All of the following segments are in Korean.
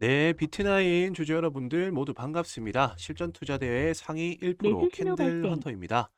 네, 비트나인 주주 여러분들 모두 반갑습니다. 실전 투자 대회 상위 1% 매수 신호 캔들 발생. 헌터입니다.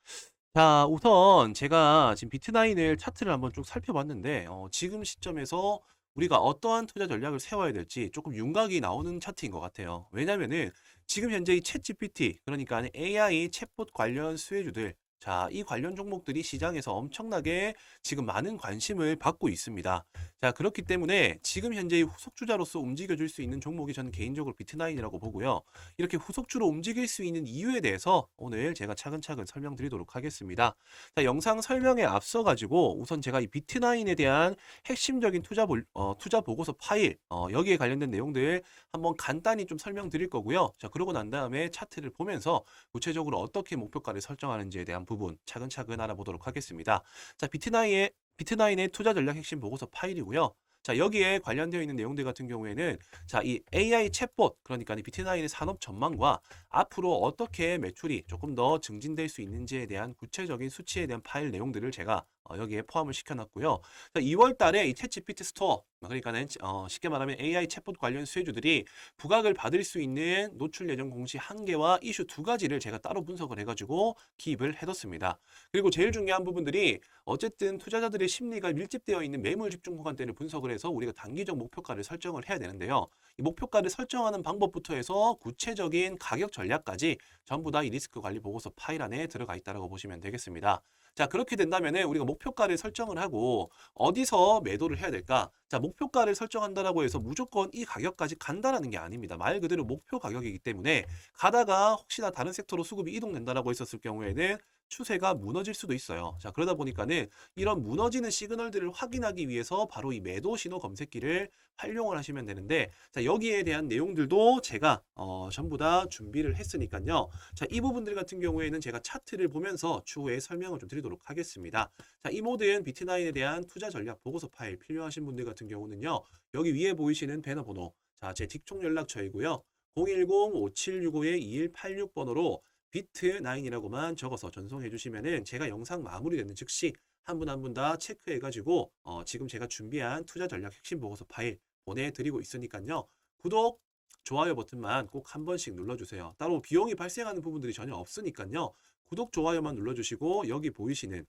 자, 우선 제가 지금 비트나인을 차트를 한번 쭉 살펴봤는데, 어, 지금 시점에서 우리가 어떠한 투자 전략을 세워야 될지 조금 윤곽이 나오는 차트인 것 같아요. 왜냐면은 지금 현재 이 챗GPT, 그러니까 AI 챗봇 관련 수혜주들, 자, 이 관련 종목들이 시장에서 엄청나게 지금 많은 관심을 받고 있습니다. 자, 그렇기 때문에 지금 현재 이 후속주자로서 움직여줄 수 있는 종목이 저는 개인적으로 비트나인이라고 보고요. 이렇게 후속주로 움직일 수 있는 이유에 대해서 오늘 제가 차근차근 설명드리도록 하겠습니다. 자, 영상 설명에 앞서 가지고 우선 제가 이 비트나인에 대한 핵심적인 투자 볼, 어, 투자 보고서 파일, 어, 여기에 관련된 내용들 한번 간단히 좀 설명드릴 거고요. 자, 그러고 난 다음에 차트를 보면서 구체적으로 어떻게 목표가를 설정하는지에 대한 부분 차근차근 알아보도록 하겠습니다. 자, 비트나인의 비트나인의 투자 전략 핵심 보고서 파일이고요. 자, 여기에 관련되어 있는 내용들 같은 경우에는 자, 이 AI 챗봇 그러니까 이 비트나인의 산업 전망과 앞으로 어떻게 매출이 조금 더 증진될 수 있는지에 대한 구체적인 수치에 대한 파일 내용들을 제가 어, 여기에 포함을 시켜놨고요. 자, 2월 달에 이 챗GPT 스토어 그러니까는 어, 쉽게 말하면 AI 챗봇 관련 수혜주들이 부각을 받을 수 있는 노출 예정 공시 한 개와 이슈 두 가지를 제가 따로 분석을 해가지고 기입을 해뒀습니다. 그리고 제일 중요한 부분들이 어쨌든 투자자들의 심리가 밀집되어 있는 매물 집중 구간대를 분석을 해서 우리가 단기적 목표가를 설정을 해야 되는데요. 이 목표가를 설정하는 방법부터 해서 구체적인 가격 전략까지 전부 다 이 리스크 관리 보고서 파일 안에 들어가 있다고 보시면 되겠습니다. 자, 그렇게 된다면은 우리가 목표가를 설정을 하고 어디서 매도를 해야 될까? 자, 목표가를 설정한다라고 해서 무조건 이 가격까지 간다라는 게 아닙니다. 말 그대로 목표 가격이기 때문에 가다가 혹시나 다른 섹터로 수급이 이동된다라고 했었을 경우에는 추세가 무너질 수도 있어요. 자, 그러다 보니까는 이런 무너지는 시그널들을 확인하기 위해서 바로 이 매도 신호 검색기를 활용을 하시면 되는데, 자, 여기에 대한 내용들도 제가 어, 전부 다 준비를 했으니까요. 자, 이 부분들 같은 경우에는 제가 차트를 보면서 추후에 설명을 좀 드 리도록 하겠습니다. 자, 이 모든 비트나인에 대한 투자 전략 보고서 파일 필요하신 분들 같은 경우는요. 여기 위에 보이시는 배너 번호, 자, 제 틱톡 연락처이고요. 010-5765-2186번호로 비트9이라고만 적어서 전송해 주시면은 제가 영상 마무리되는 즉시 한 분 한 분 다 체크해 가지고 어, 지금 제가 준비한 투자 전략 핵심 보고서 파일 보내드리고 있으니까요. 구독, 좋아요 버튼만 꼭 한 번씩 눌러주세요. 따로 비용이 발생하는 부분들이 전혀 없으니까요. 구독, 좋아요만 눌러주시고 여기 보이시는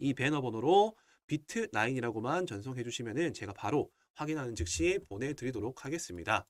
이 배너 번호로 비트9이라고만 전송해 주시면은 제가 바로 확인하는 즉시 보내드리도록 하겠습니다.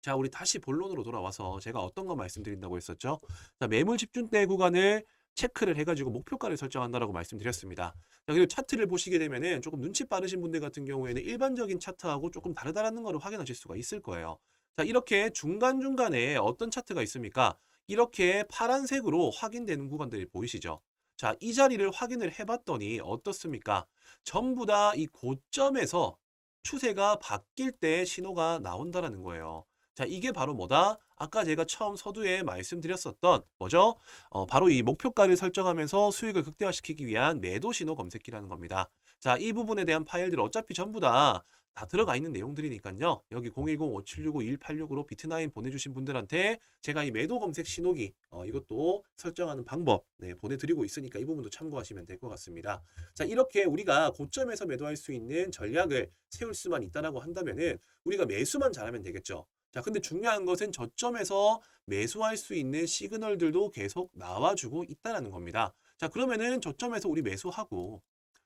자, 우리 다시 본론으로 돌아와서 제가 어떤 거 말씀드린다고 했었죠? 자, 매물 집중대 구간을 체크를 해가지고 목표가를 설정한다라고 말씀드렸습니다. 자, 그리고 차트를 보시게 되면은 조금 눈치 빠르신 분들 같은 경우에는 일반적인 차트하고 조금 다르다라는 거를 확인하실 수가 있을 거예요. 자, 이렇게 중간중간에 어떤 차트가 있습니까? 이렇게 파란색으로 확인되는 구간들이 보이시죠? 자, 이 자리를 확인을 해봤더니 어떻습니까? 전부 다 이 고점에서 추세가 바뀔 때 신호가 나온다라는 거예요. 자, 이게 바로 뭐다? 아까 제가 처음 서두에 말씀드렸었던 뭐죠? 어, 바로 이 목표가를 설정하면서 수익을 극대화시키기 위한 매도 신호 검색기라는 겁니다. 자, 이 부분에 대한 파일들 어차피 전부 다 다 들어가 있는 내용들이니까요. 여기 010-5765-2186으로 비트나인 보내주신 분들한테 제가 이 매도 검색 신호기 어, 이것도 설정하는 방법 네, 보내드리고 있으니까 이 부분도 참고하시면 될 것 같습니다. 자, 이렇게 우리가 고점에서 매도할 수 있는 전략을 세울 수만 있다라고 한다면은 우리가 매수만 잘하면 되겠죠. 자, 근데 중요한 것은 저점에서 매수할 수 있는 시그널들도 계속 나와주고 있다라는 겁니다. 자, 그러면은 저점에서 우리 매수하고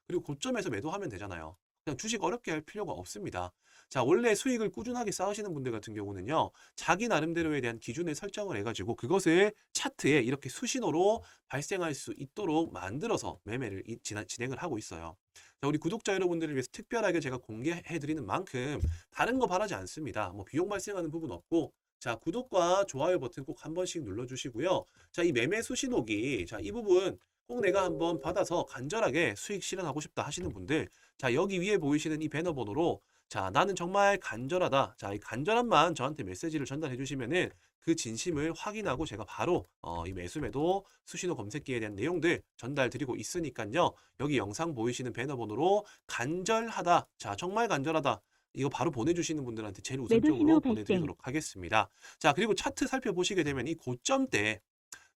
그리고 고점에서 매도하면 되잖아요. 그냥 주식 어렵게 할 필요가 없습니다. 자, 원래 수익을 꾸준하게 쌓으시는 분들 같은 경우는요, 자기 나름대로에 대한 기준을 설정을 해가지고 그것을 차트에 이렇게 수신호로 발생할 수 있도록 만들어서 매매를 진행을 하고 있어요. 자, 우리 구독자 여러분들을 위해서 특별하게 제가 공개해드리는 만큼 다른 거 바라지 않습니다. 뭐 비용 발생하는 부분 없고, 자, 구독과 좋아요 버튼 꼭 한 번씩 눌러주시고요. 자, 이 매매 수신호기, 자, 이 부분 꼭 내가 한번 받아서 간절하게 수익 실현하고 싶다 하시는 분들, 자, 여기 위에 보이시는 이 배너 번호로, 자, 나는 정말 간절하다. 자, 이 간절함만 저한테 메시지를 전달해 주시면은 그 진심을 확인하고 제가 바로 어, 이 매수매도 수신호 검색기에 대한 내용들 전달 드리고 있으니까요. 여기 영상 보이시는 배너 번호로 간절하다. 자, 정말 간절하다. 이거 바로 보내주시는 분들한테 제일 우선적으로. 보내드리도록 하겠습니다. 자, 그리고 차트 살펴보시게 되면 이 고점대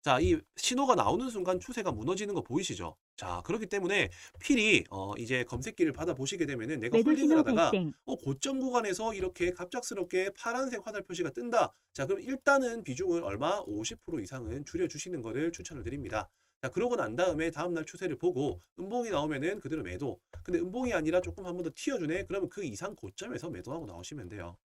자, 이 신호가 나오는 순간 추세가 무너지는 거 보이시죠? 자, 그렇기 때문에 필히 어, 이제 검색기를 받아 보시게 되면은 내가 매도 홀딩을 신호 하다가 발생. 어, 고점 구간에서 이렇게 갑작스럽게 파란색 화살 표시가 뜬다. 자, 그럼 일단은 비중을 얼마? 50% 이상은 줄여 주시는 거를 추천을 드립니다. 자, 그러고 난 다음에 다음날 추세를 보고 음봉이 나오면은 그대로 매도. 근데 음봉이 아니라 조금 한 번 더 튀어주네? 그러면 그 이상 고점에서 매도하고 나오시면 돼요.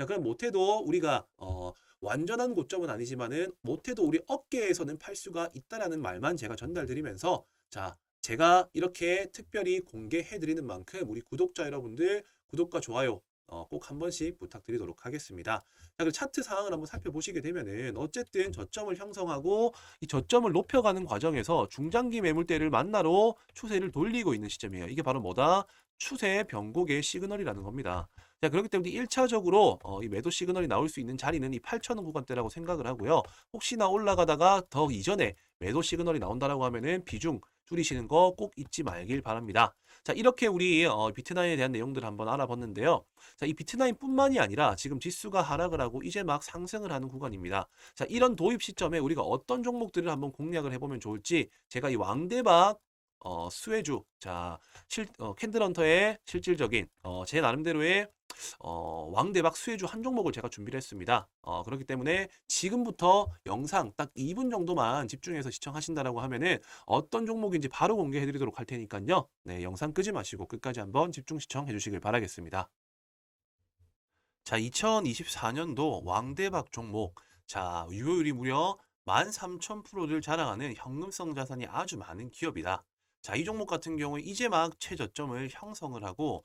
자, 그럼 못해도 우리가 어, 완전한 고점은 아니지만은 못해도 우리 업계에서는 팔 수가 있다라는 말만 제가 전달드리면서 자, 제가 이렇게 특별히 공개해드리는 만큼 우리 구독자 여러분들 구독과 좋아요 어, 꼭 한 번씩 부탁드리도록 하겠습니다. 자, 그 차트 상황을 한번 살펴보시게 되면은 어쨌든 저점을 형성하고 이 저점을 높여가는 과정에서 중장기 매물대를 만나러 추세를 돌리고 있는 시점이에요. 이게 바로 뭐다? 추세 변곡의 시그널이라는 겁니다. 자, 그렇기 때문에 1차적으로 어, 이 매도 시그널이 나올 수 있는 자리는 이 8,000원 구간대라고 생각을 하고요. 혹시나 올라가다가 더 이전에 매도 시그널이 나온다라고 하면은 비중 줄이시는 거 꼭 잊지 말길 바랍니다. 자, 이렇게 우리 어, 비트나인에 대한 내용들을 한번 알아봤는데요. 자, 이 비트나인뿐만이 아니라 지금 지수가 하락을 하고 이제 막 상승을 하는 구간입니다. 자, 이런 도입 시점에 우리가 어떤 종목들을 한번 공략을 해보면 좋을지 제가 이 왕대박 어, 수혜주, 자, 실, 어, 캔들헌터의 실질적인 어, 제 나름대로의 어, 왕대박 수혜주 한 종목을 제가 준비를 했습니다. 어, 그렇기 때문에 지금부터 영상 딱 2분 정도만 집중해서 시청하신다라고 하면은 어떤 종목인지 바로 공개해 드리도록 할 테니까요. 네, 영상 끄지 마시고 끝까지 한번 집중 시청해 주시길 바라겠습니다. 자, 2024년도 왕대박 종목. 자, 유효율이 무려 13,000%를 자랑하는 현금성 자산이 아주 많은 기업이다. 자, 이 종목 같은 경우에 이제 막 최저점을 형성을 하고